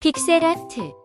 픽셀아트.